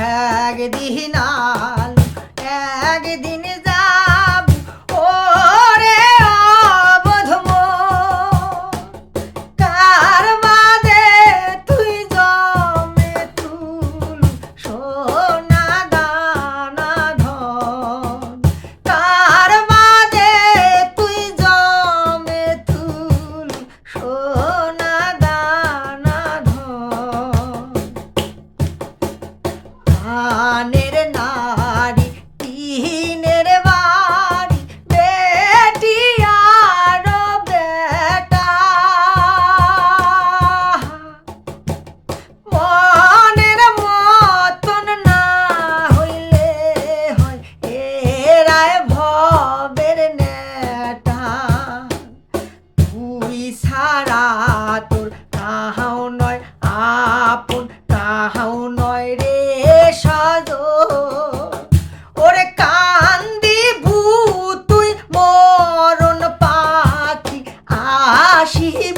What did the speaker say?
একদিন আল একদিন তুই সারা তোর কাহাও নয় আপন কাহাও নয় রে সজ ওরে কান্দি ভূ তুই মরণ পাখি, আসিব